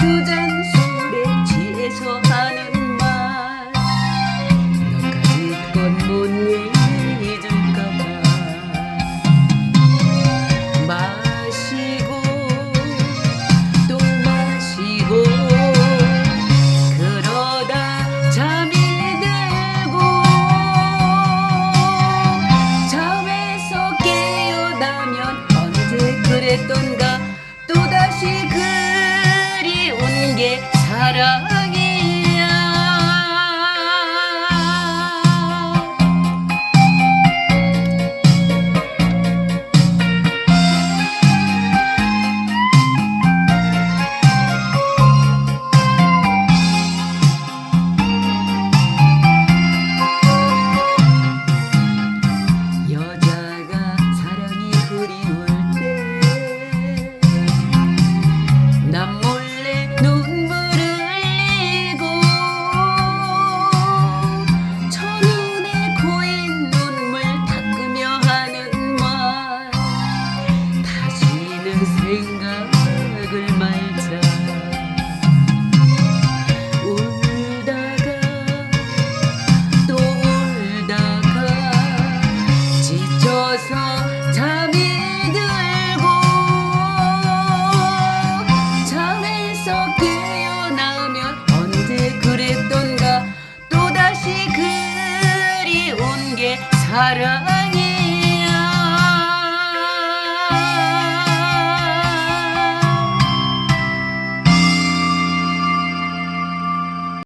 do the. Sara 나오면 언제 그랬던가? 또다시 그리운 게 사랑.